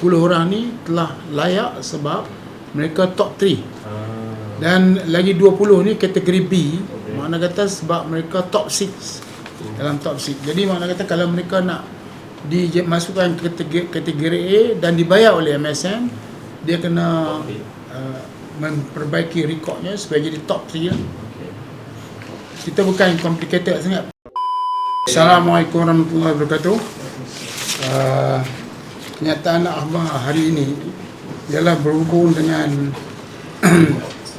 10 orang ni telah layak sebab mereka top 3 Ah. dan lagi 20 ni kategori B. Okey. makna kata sebab mereka top 6 dalam top 6 jadi makna kata kalau mereka nak dimasukkan kategori, kategori A dan dibayar oleh MSN dia kena uh, memperbaiki rekodnya supaya jadi top 3 lah. Okey. kita bukan complicated sangat. Assalamualaikum warahmatullahi wabarakatuh. Uh, kenyataan akhbar hari ini ialah berhubung dengan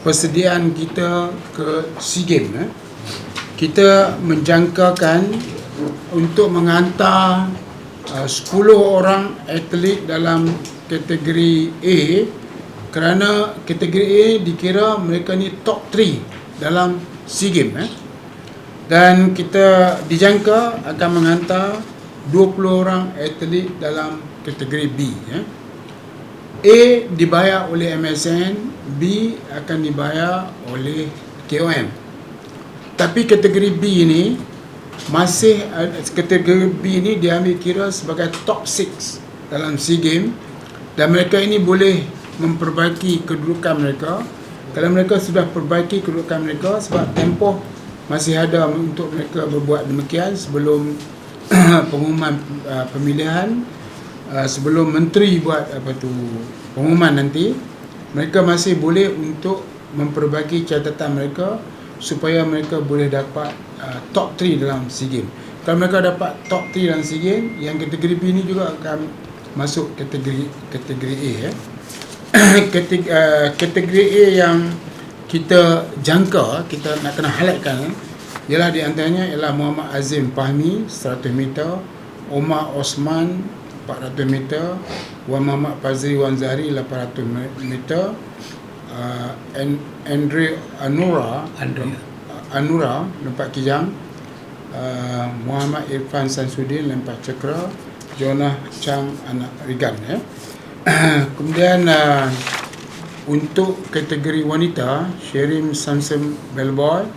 persediaan kita ke SEA Games eh. kita menjangkakan untuk mengantar uh, 10 orang atlet dalam kategori A kerana kategori A dikira mereka ni top 3 dalam SEA Games eh. dan kita dijangka akan mengantar 20 orang atlet dalam kategori B eh. A dibayar oleh MSN, B akan dibayar oleh KOM. Tapi kategori B ini masih kategori B ini diambil kira sebagai top 6 dalam SEA Games dan mereka ini boleh memperbaiki kedudukan mereka. Kalau mereka sudah perbaiki kedudukan mereka sebab tempoh masih ada untuk mereka berbuat demikian sebelum pengumuman uh, pemilihan uh, sebelum menteri buat apa tu pengumuman nanti mereka masih boleh untuk memperbaiki catatan mereka supaya mereka boleh dapat uh, top 3 dalam SEA Games. Kalau mereka dapat top 3 dalam SEA Games, yang kategori B ni juga akan masuk kategori kategori A kategori, uh, kategori A yang kita jangka, kita nak kena highlightkan eh, ialah di antaranya ialah Muhammad Azim Fahmi 100 meter, Omar Osman 400 meter, Wan Muhammad Fazri Wanzari 800 meter, uh, An- Andre Anura Andre. Anura lompat kijang, uh, Muhammad Irfan Samsudin lompat cakra, Jonah Chang anak Rigan ya. Kemudian uh, untuk kategori wanita, Sherim Samson Bellboy,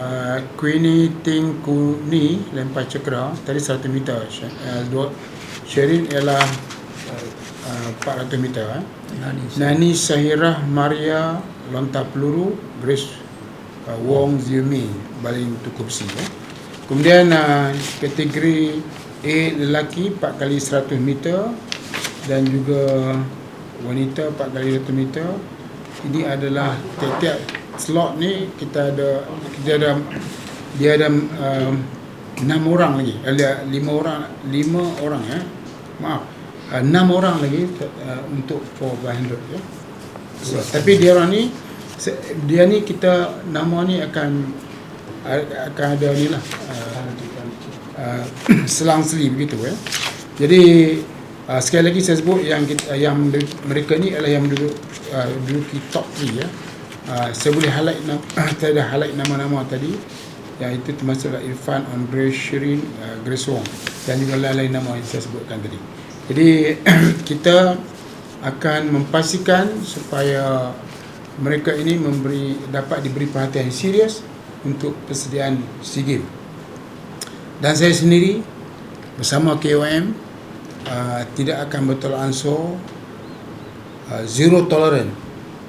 uh, Queenie Ting Kuni lempar cakra tadi 100 meter. Uh, Sherin ialah uh, 400 meter. Eh. Nani Nani Sahirah Maria lontar peluru, Grace uh, Wong Ziumi baling tu kursi. Eh. Kemudian uh, kategori A lelaki 4 kali 100 meter dan juga wanita 4 kali 100 meter. Ini adalah tiap-tiap slot ni kita ada kita ada dia ada um, 6 orang lagi. Ada 5 orang 5 orang ya. Maaf. Uh, 6 orang lagi uh, untuk 400 ya. So, tapi dia orang ni dia ni kita nama ni akan akan ada ni lah uh, uh, selang-seli begitu ya. Jadi uh, sekali lagi saya sebut yang kita, yang mereka ni adalah yang duduk uh, duduki top 3 ya. Uh, saya boleh highlight nama, saya dah highlight nama-nama tadi yang itu termasuklah Irfan, Andre, Shirin, uh, Grace Wong dan juga lain-lain nama yang saya sebutkan tadi. Jadi kita akan memastikan supaya mereka ini memberi dapat diberi perhatian serius untuk persediaan SEA Games. Dan saya sendiri bersama KOM uh, tidak akan betul ansur uh, zero tolerance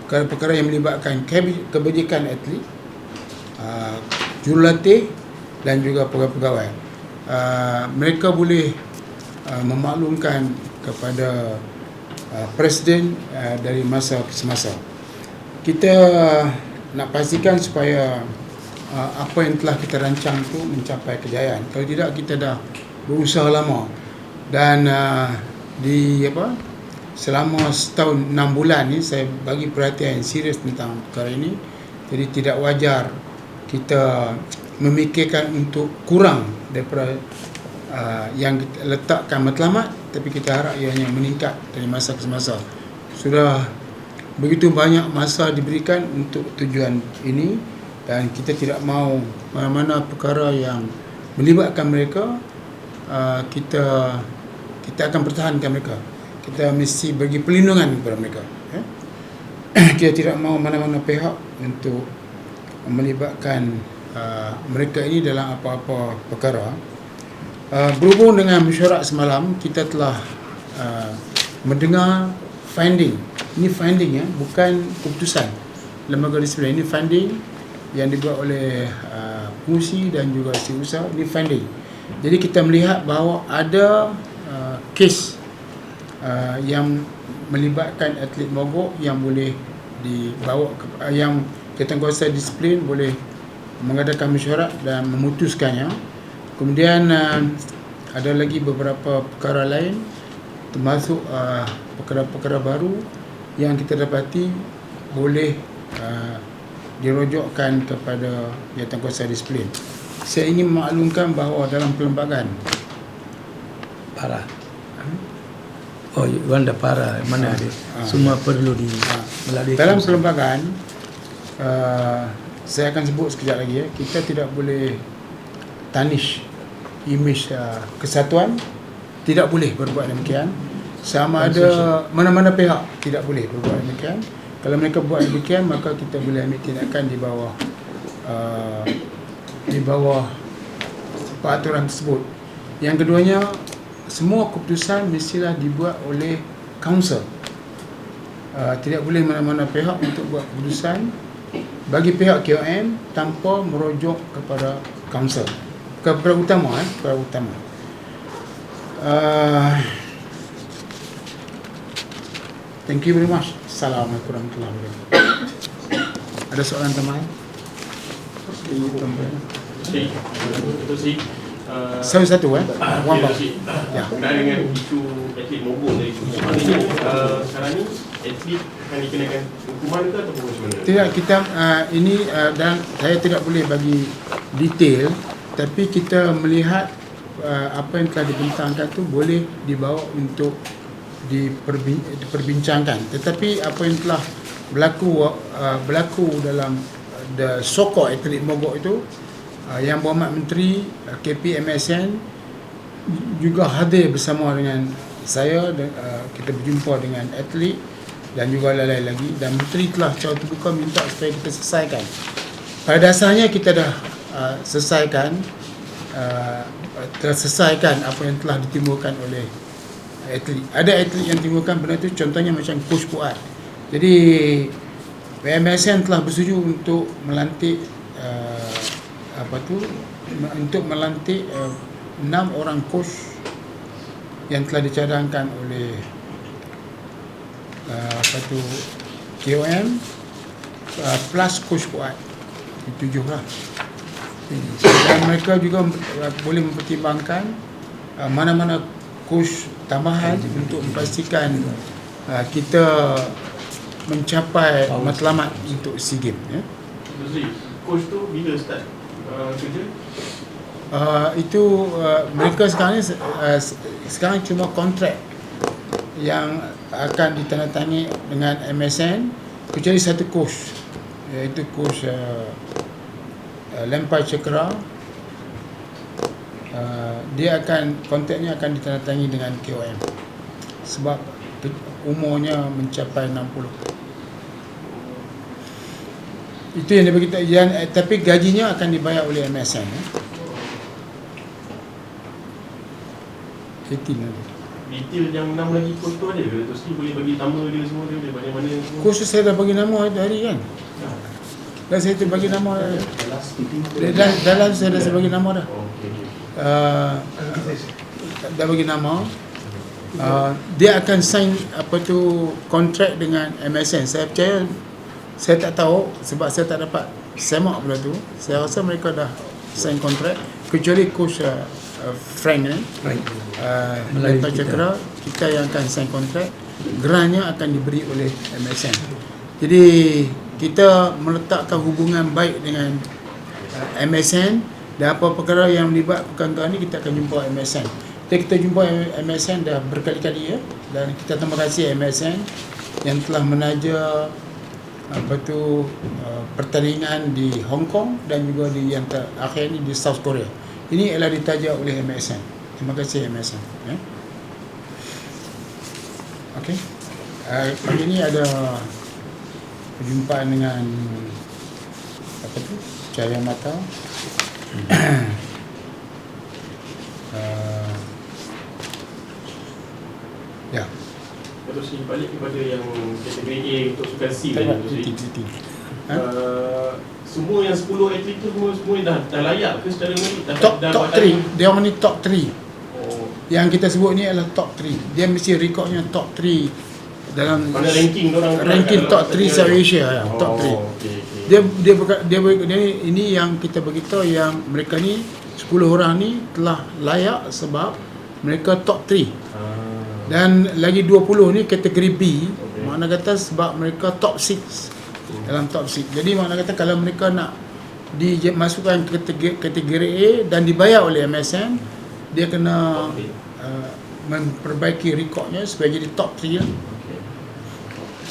perkara-perkara yang melibatkan kebajikan atlet, uh, jurulatih dan juga pegawai-pegawai. Uh, mereka boleh uh, memaklumkan kepada uh, presiden uh, dari masa ke semasa. Kita nak pastikan supaya uh, apa yang telah kita rancang tu mencapai kejayaan. Kalau tidak kita dah berusaha lama dan uh, di apa selama setahun enam bulan ni saya bagi perhatian serius tentang perkara ini. Jadi tidak wajar kita memikirkan untuk kurang daripada uh, yang kita letakkan matlamat tapi kita harap ianya meningkat dari masa ke semasa. Sudah begitu banyak masa diberikan untuk tujuan ini dan kita tidak mahu mana-mana perkara yang melibatkan mereka uh, kita kita akan pertahankan mereka. Kita mesti bagi perlindungan kepada mereka. Ya? kita tidak mahu mana-mana pihak untuk melibatkan uh, mereka ini dalam apa-apa perkara. Uh, berhubung dengan mesyuarat semalam, kita telah uh, mendengar finding. Ini finding ya, bukan keputusan lembaga disiplin. Ini finding yang dibuat oleh uh, pengurusi dan juga setiausaha. Ini finding. Jadi kita melihat bahawa ada uh, kes uh, yang melibatkan atlet mogok yang boleh dibawa ke, uh, yang ketentuan disiplin boleh mengadakan mesyuarat dan memutuskannya. Kemudian uh, ada lagi beberapa perkara lain termasuk uh, perkara-perkara baru yang kita dapati boleh uh, dirojokkan kepada Jawatan Disiplin. Saya ingin memaklumkan bahawa dalam perlembagaan para Oh, Wanda para mana ada? Ha. Semua perlu di Ha. melalui dalam perlembagaan uh, saya akan sebut sekejap lagi ya. Kita tidak boleh tarnish image uh, kesatuan. Tidak boleh berbuat demikian. Sama ada mana-mana pihak tidak boleh berbuat demikian. Kalau mereka buat demikian maka kita boleh ambil tindakan di bawah uh, di bawah peraturan tersebut. Yang keduanya semua keputusan mestilah dibuat oleh council uh, tidak boleh mana-mana pihak untuk buat keputusan bagi pihak KOM tanpa merujuk kepada council kepada utama eh kepada utama. Uh, thank you very much. Assalamualaikum warahmatullahi wabarakatuh. Ada soalan Betul Cik uh, satu satu eh. One ya, part Cik Ya. Berkenaan dengan isu atlet mogok tadi. Maknanya uh, sekarang ni atlet akan dikenakan hukuman ke ataupun macam? Tidak kita uh, ini uh, dan saya tidak boleh bagi detail tapi kita melihat uh, apa yang telah dibentangkan tu boleh dibawa untuk diperbin, diperbincangkan tetapi apa yang telah berlaku uh, berlaku dalam the sokok atlet mogok itu uh, yang Berhormat Menteri uh, KPMSN juga hadir bersama dengan saya uh, kita berjumpa dengan atlet dan juga lain-lain lagi dan menteri telah secara terbuka minta supaya kita selesaikan. Pada dasarnya kita dah uh, selesaikan uh, telah selesaikan apa yang telah ditimbulkan oleh atlet. Ada atlet yang timbulkan benda tu contohnya macam coach Fuad. Jadi PMSN telah bersetuju untuk melantik uh, apa tu untuk melantik uh, enam orang coach yang telah dicadangkan oleh uh, apa tu KOM uh, plus coach Fuad tujuh lah dan mereka juga uh, boleh mempertimbangkan uh, mana-mana coach tambahan untuk memastikan uh, kita mencapai matlamat untuk SEA Games ya. Coach tu bila start uh, kerja? Uh, itu uh, mereka sekarang ni uh, sekarang cuma kontrak yang akan ditandatangani dengan MSN kecuali satu coach iaitu coach uh, uh, Lempar Cekra uh, dia akan kontraknya akan ditandatangani dengan KOM sebab umurnya mencapai 60 itu yang dia beritahu yang, eh, tapi gajinya akan dibayar oleh MSN eh. 18 nanti. Detail yang enam lagi coach tu ada ke? Ni boleh bagi nama dia semua dia, dia mana-mana semua. Coach saya dah bagi nama hari hari kan? Dan saya tu bagi nama Dah, dah, dalam saya dah saya bagi nama dah. Oh, okay, okay. uh, Dah bagi nama. Uh, Dia akan sign apa tu kontrak dengan MSN Saya percaya Saya tak tahu sebab saya tak dapat semak benda tu. Saya rasa mereka dah sign kontrak Kecuali coach uh, uh, Frank eh? Right. uh, kita. cakera kita yang akan sign kontrak grantnya akan diberi oleh MSN jadi kita meletakkan hubungan baik dengan uh, MSN dan apa perkara yang melibat perkara ni kita akan jumpa MSN jadi kita jumpa MSN dah berkali-kali ya dan kita terima kasih MSN yang telah menaja apa tu uh, pertandingan di Hong Kong dan juga di yang terakhir ni di South Korea. Ini ialah ditaja oleh MSN. Terima kasih MSN. Ya. Okey. Uh, pagi ni ada perjumpaan dengan apa tu? Cahaya Mata. uh, ya. Sri balik kepada yang kategori A untuk sukan C Tak Sri. cuti, cuti. Ha? Uh, semua yang 10 atlet tu semua semua dah dah layak ke secara merit dah Top dah top buat 3. Dia orang ni top 3. tadi? Oh, Yang kita sebut ni adalah top 3. Dia mesti rekodnya top 3 dalam pada ranking dia orang ranking top 3 South Asia ya, top 3. Oh, okey okey. Dia dia buka- dia, dia, dia ini yang kita beritahu yang mereka ni 10 orang ni telah layak sebab mereka top 3. Ah. Dan lagi 20 ni kategori B Okey. Makna kata sebab mereka top 6 Dalam top 6 Jadi makna kata kalau mereka nak Dimasukkan ke kategori, kategori A Dan dibayar oleh MSN Dia kena uh, Memperbaiki rekodnya Supaya jadi top 3 lah. Okey.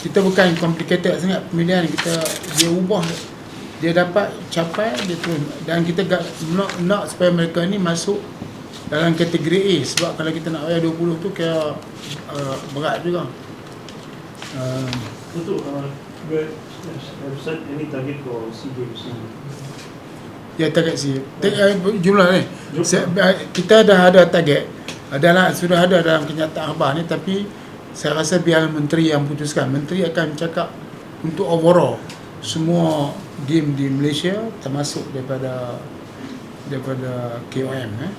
Kita bukan complicated sangat. Pemilihan Kita Dia ubah. Dia dapat capai Dia turun. Dan kita nak, nak supaya mereka ni masuk dalam kategori A. Sebab kalau kita nak bayar 20 tu kira uh, berat juga. Uh, Untuk uh, website ini target for SEA Games ini. ya target si Tar- uh, jumlah ni. Kita dah ada target adalah sudah ada dalam kenyataan khabar ni tapi saya rasa biar menteri yang putuskan. Menteri akan cakap untuk overall semua game di Malaysia termasuk daripada daripada KOM eh.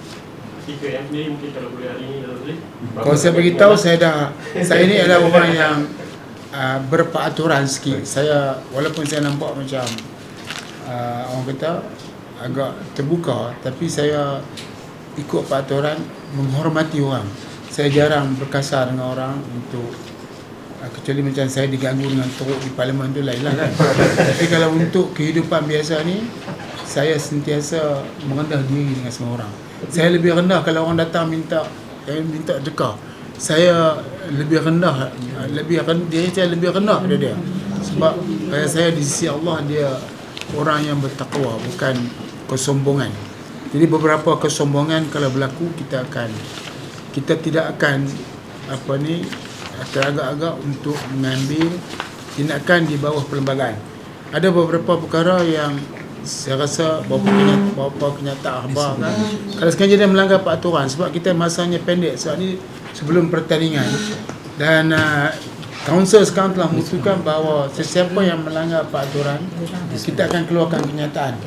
TKM ni mungkin kalau boleh hari ni Dato' Sri. Kalau saya beritahu saya dah saya ni adalah orang yang uh, berperaturan sikit. Saya walaupun saya nampak macam uh, orang kata agak terbuka tapi saya ikut peraturan menghormati orang. Saya jarang berkasar dengan orang untuk uh, kecuali macam saya diganggu dengan teruk di parlimen tu lain lah kan. tapi kalau untuk kehidupan biasa ni saya sentiasa merendah diri dengan semua orang. Saya lebih rendah kalau orang datang minta eh, minta dekah. Saya lebih rendah lebih rendah dia saya lebih rendah daripada dia. Sebab pada saya di sisi Allah dia orang yang bertakwa bukan kesombongan. Jadi beberapa kesombongan kalau berlaku kita akan kita tidak akan apa ni teragak-agak untuk mengambil tindakan di bawah perlembagaan. Ada beberapa perkara yang saya rasa beberapa kenyataan, beberapa kenyataan khabar kan kalau sekali dia melanggar peraturan sebab kita masanya pendek sebab ni sebelum pertandingan. Dan uh, Council sekarang telah memutuskan bahawa sesiapa yang melanggar peraturan kita akan keluarkan kenyataan.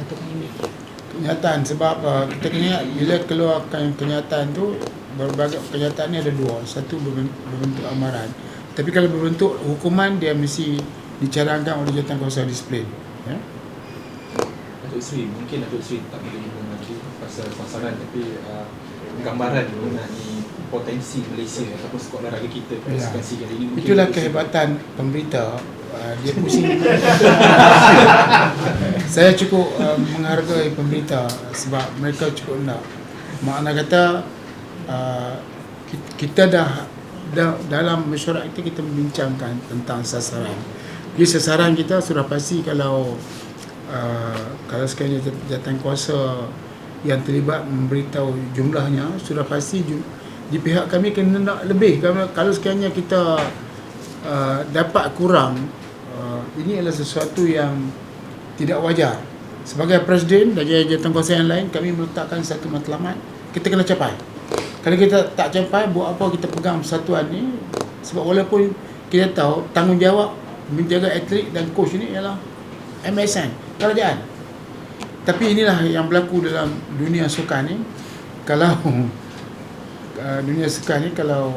Kenyataan sebab uh, kita kena bila keluarkan kenyataan tu berbagai kenyataan ni ada dua. Satu berben- berbentuk amaran. Tapi kalau berbentuk hukuman dia mesti dicadangkan oleh Jawatankuasa Disiplin. Ya. Datuk Seri, mungkin Datuk Seri tak boleh mengerti pasal sasaran tapi uh, gambaran mengenai potensi Malaysia ataupun skuad olahraga kita pada Ya. SEA kali ini. Itulah kehebatan pemberita. Uh, dia pusing. Saya cukup uh, menghargai pemberita sebab mereka cukup nak. Makna kata uh, ki- kita dah, dah dalam mesyuarat kita kita membincangkan tentang sasaran. Jadi sasaran kita sudah pasti kalau uh, kalau sekiranya jat- jawatan kuasa yang terlibat memberitahu jumlahnya sudah pasti di pihak kami kena nak lebih. Kalau, sekiranya kita uh, dapat kurang uh, ini adalah sesuatu yang tidak wajar. Sebagai presiden dan jawatan kuasa yang lain kami meletakkan satu matlamat kita kena capai. Kalau kita tak capai buat apa kita pegang persatuan ni? Sebab walaupun kita tahu tanggungjawab menjaga atlet dan coach ni ialah MSN kerajaan tapi inilah yang berlaku dalam dunia sukan ni. Kalau uh, dunia sukan ni kalau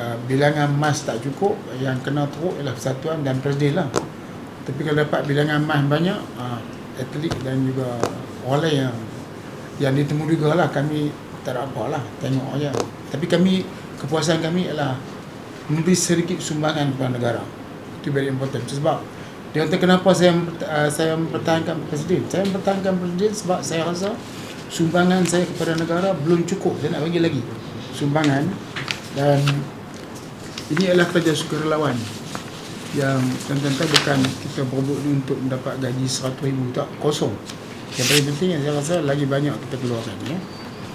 uh, bilangan emas tak cukup yang kena teruk ialah persatuan dan presiden lah. Tapi kalau dapat bilangan emas banyak uh, atlet dan juga orang lain yang yang ditemu juga lah kami tak ada apa lah tengok aja. Tapi kami kepuasan kami ialah memberi sedikit sumbangan kepada negara. Itu very important. Sebab dia kata kenapa saya uh, saya mempertahankan presiden? Saya mempertahankan presiden sebab saya rasa sumbangan saya kepada negara belum cukup. Saya nak bagi lagi sumbangan. Dan ini adalah kerja sukarelawan yang tuan-tuan bukan kita berebut ni untuk mendapat gaji 100 ribu tak. Kosong. Yang paling penting yang saya rasa lagi banyak kita keluarkan ya.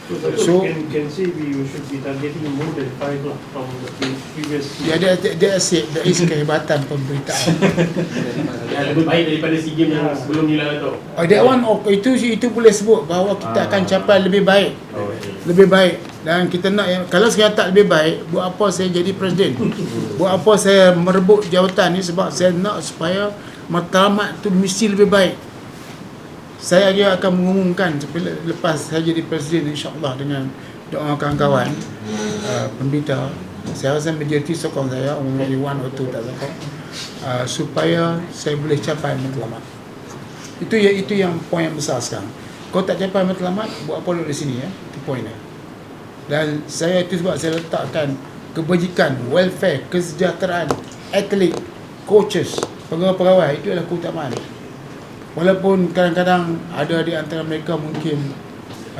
So- So, can, can say we should be targeting more than five lah from the pre- previous. Dia ada dia asyik there is kehebatan pemberitaan. Yang lebih baik daripada SEA Games yang sebelum ni lah tau. Oh, that one oh, itu itu boleh sebut bahawa kita akan capai lebih baik. Oh, okay. lebih baik dan kita nak yang kalau saya tak lebih baik buat apa saya jadi presiden buat apa saya merebut jawatan ni sebab saya nak supaya matlamat tu mesti lebih baik saya dia akan mengumumkan lepas saya jadi presiden insyaAllah dengan doa kawan-kawan uh, pembita. Saya rasa majoriti sokong saya only one or two tak sokong uh, supaya saya boleh capai matlamat itu ya itu yang poin yang besar sekarang. Kau tak capai matlamat buat apa lu di sini ya? Itu poin dia. Dan saya itu sebab saya letakkan kebajikan welfare kesejahteraan atlet coaches pegawai-pegawai itu adalah keutamaan walaupun kadang-kadang ada di antara mereka mungkin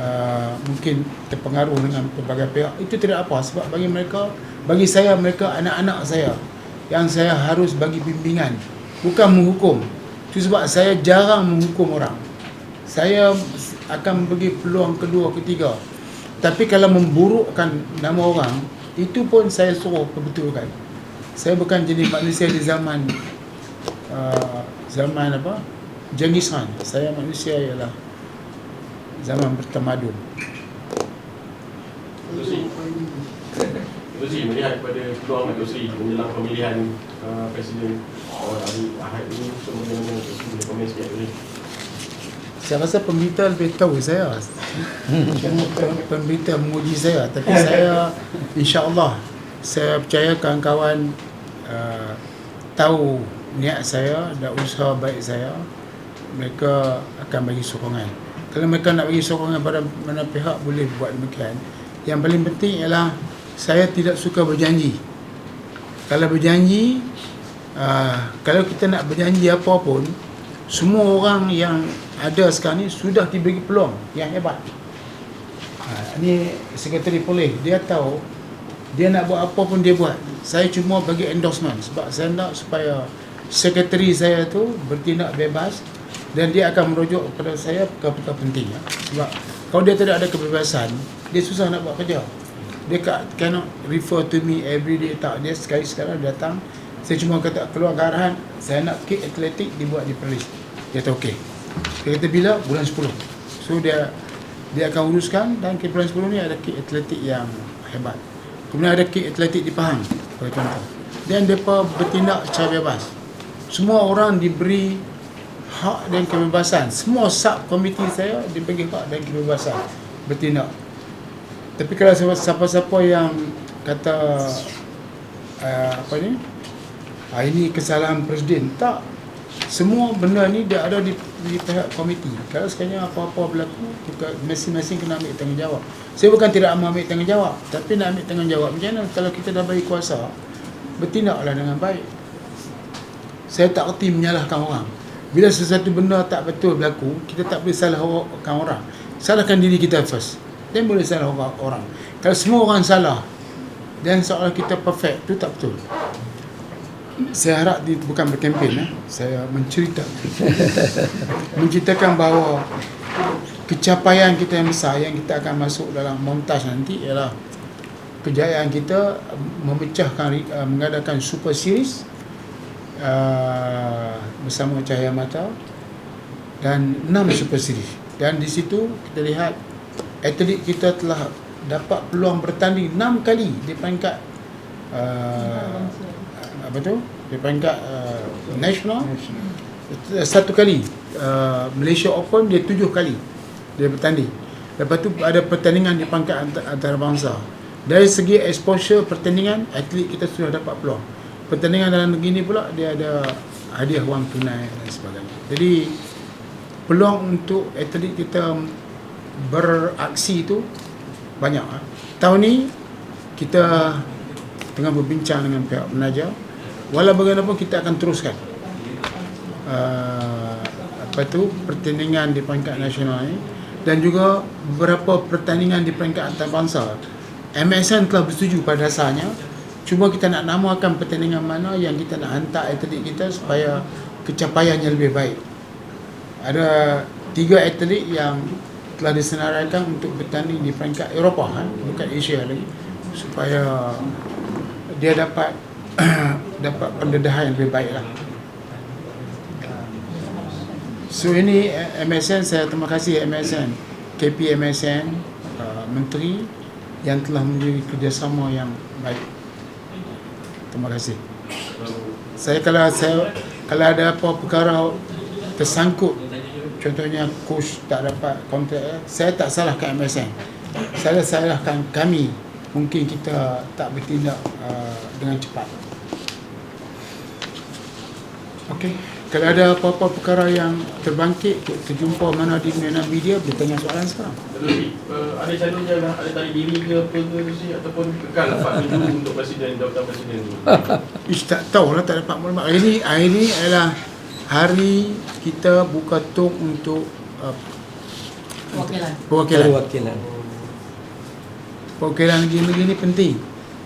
uh, mungkin terpengaruh dengan pelbagai pihak. Itu tidak apa sebab bagi mereka bagi saya mereka anak-anak saya yang saya harus bagi bimbingan bukan menghukum. Itu sebab saya jarang menghukum orang. Saya akan bagi peluang kedua ketiga. Tapi kalau memburukkan nama orang itu pun saya suruh perbetulkan. Saya bukan jenis manusia di zaman uh, zaman apa Genghis Khan saya manusia ialah zaman bertamadun. Dato' Sri. Melihat kepada peluang Dato' Sri menjelang pemilihan uh, Presiden uh, hari Ahad ini untuk bagaimana Dato' Sri boleh komen sikit Dato' Sri. saya rasa pemberita lebih tahu saya. Cuma pe- pemberita menguji saya. Tapi saya insyaAllah saya percaya kawan-kawan uh, tahu niat saya dan usaha baik saya mereka akan bagi sokongan. Kalau mereka nak bagi sokongan pada mana pihak boleh buat demikian. Yang paling penting ialah saya tidak suka berjanji. Kalau berjanji uh, kalau kita nak berjanji apa pun semua orang yang ada sekarang ni sudah diberi peluang yang hebat. Ha, ni sekretari polis dia tahu dia nak buat apa pun dia buat. Saya cuma bagi endorsement sebab saya nak supaya sekretari saya tu bertindak bebas dan dia akan merujuk kepada saya perkara-perkara penting ya. sebab kalau dia tidak ada kebebasan dia susah nak buat kerja. Dia cannot refer to me every day tak. Dia sekali sekarang datang saya cuma kata keluar ke arahan saya nak kick atletik dibuat di Perlis dia kata okey. Dia kata bila? Bulan 10 so dia dia akan uruskan dan ke bulan 10 ni ada kick atletik yang hebat. Kemudian ada kick atletik di Pahang bagi contoh. Dan mereka bertindak secara bebas. Semua orang diberi hak dan kebebasan. Semua sub komiti saya diberi hak dan kebebasan. Bertindak tapi kalau siapa- siapa-siapa yang kata uh, apa ni? Ah, ini kesalahan presiden. Tak. Semua benda ni dia ada di, di pihak komiti. Kalau sekiranya apa-apa berlaku masing-masing kena ambil tanggungjawab. Saya bukan tidak mahu ambil tanggungjawab tapi nak ambil tanggungjawab macam mana? Kalau kita dah bagi kuasa bertindaklah dengan baik. Saya tak erti menyalahkan orang bila sesuatu benda tak betul berlaku kita tak boleh salahkan orang. Salahkan diri kita first. Dan boleh salah orang, kalau semua orang salah dan seolah kita perfect tu tak betul. Saya harap di, bukan berkempen eh. saya mencerita menceritakan bahawa kecapaian kita yang besar yang kita akan masuk dalam montaj nanti ialah kejayaan kita memecahkan uh, mengadakan super series uh, bersama Cahaya Mata dan 6 super series. Dan di situ kita lihat atlet kita telah dapat peluang bertanding 6 kali di peringkat uh, apa tu? Di peringkat uh, nasional satu kali uh, Malaysia Open dia tujuh kali dia bertanding. Lepas tu ada pertandingan di peringkat antar- antarabangsa. Dari segi exposure pertandingan atlet kita sudah dapat peluang pertandingan dalam negeri ni pula dia ada hadiah wang tunai dan sebagainya. Jadi peluang untuk atlet kita beraksi tu banyak ah. tahun ni kita tengah berbincang dengan pihak penaja walau bagaimanapun kita akan teruskan uh, apa tu pertandingan di peringkat nasional ni. Dan juga beberapa pertandingan di peringkat antarabangsa. MSN telah bersetuju pada dasarnya cuma kita nak namakan pertandingan mana yang kita nak hantar atlet kita supaya kecapaiannya lebih baik ada tiga atlet yang telah disenaraikan untuk bertanding di peringkat Eropah kan, bukan Asia lagi supaya dia dapat dapat pendedahan yang lebih baik lah. So ini eh, MSN saya terima kasih MSN KP MSN uh, Menteri yang telah menjadi kerjasama yang baik. Terima kasih. Saya kalau saya kalau ada apa perkara tersangkut contohnya coach tak dapat kontrak eh, saya tak salahkan MSN. Saya salahkan kami mungkin kita tak bertindak uh, dengan cepat. Okey. Kalau ada apa-apa perkara yang terbangkit, terjumpa mana di mana media, boleh tanya soalan sekarang. Uh, ada calonnya lah, ada tarik diri ke apa ke sih ataupun kekal dapat dulu untuk presiden, jawatan presiden tu. Ish, tak tahu lah, tak dapat maklumat. Hari ni, hari ni adalah hari kita buka tok untuk uh, Wakilan. perwakilan. Perwakilan. Perwakilan negeri-negeri ni penting.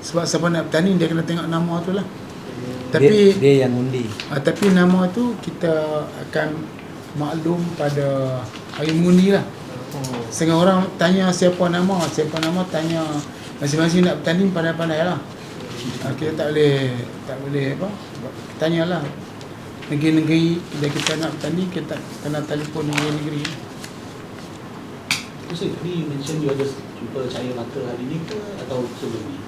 Sebab siapa nak bertanding, dia kena tengok nama tu lah. Dia, Tapi dia yang undi. uh, tapi nama tu kita akan maklum pada hari mengundi lah. Setengah orang tanya siapa nama, siapa nama tanya masing-masing nak bertanding pandai-pandai lah. Uh, kita tak boleh tak boleh apa? Tanyalah negeri-negeri bila kita nak bertanding kita kena telefon negeri-negeri. So, tadi you mention you ada jumpa cahaya mata hari ni ke atau sebelum ni?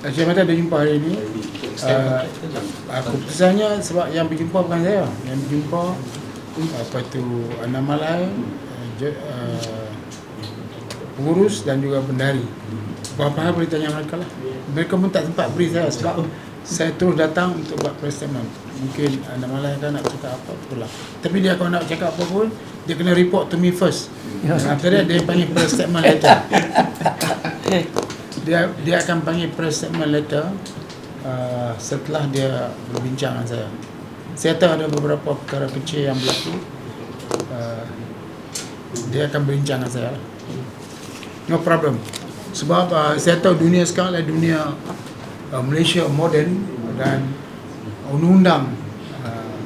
Macam mana ada jumpa hari ni? Hari ni. So, extend contract ke macam? Uh, keputusannya sebab yang berjumpa bukan saya. Yang berjumpa apa tu Anamalai, uh, je- uh, pengurus dan juga bendari. Apa hal boleh tanya mereka lah. Mereka pun tak sempat beri saya sebab saya terus datang untuk buat press statement. Mungkin Anamalai kan nak cakap apa pula. Tapi dia kalau nak cakap apa pun, dia kena report to me first. Dan after that, dia panggil press statement letter. dia dia akan panggil press statement letter uh, setelah dia berbincang dengan saya. Saya tahu ada beberapa perkara kecil yang berlaku. Uh, dia akan berbincang dengan saya. No problem. Sebab uh, saya tahu dunia sekarang adalah dunia uh, Malaysia moden dan undang-undang uh,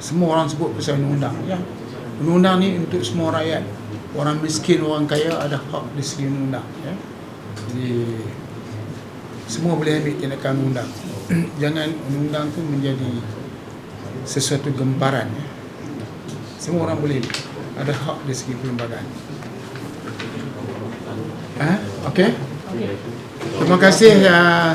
semua orang sebut pasal undang-undang. Ya. Undang-undang ni untuk semua rakyat. Orang miskin, orang kaya ada hak di segi undang-undang. Ya. Jadi semua boleh ambil tindakan undang. Jangan undang-undang tu menjadi sesuatu gemparan. Ya. Semua orang boleh ada hak dari segi perlembagaan. Ha? Okey. Okey. Terima kasih uh,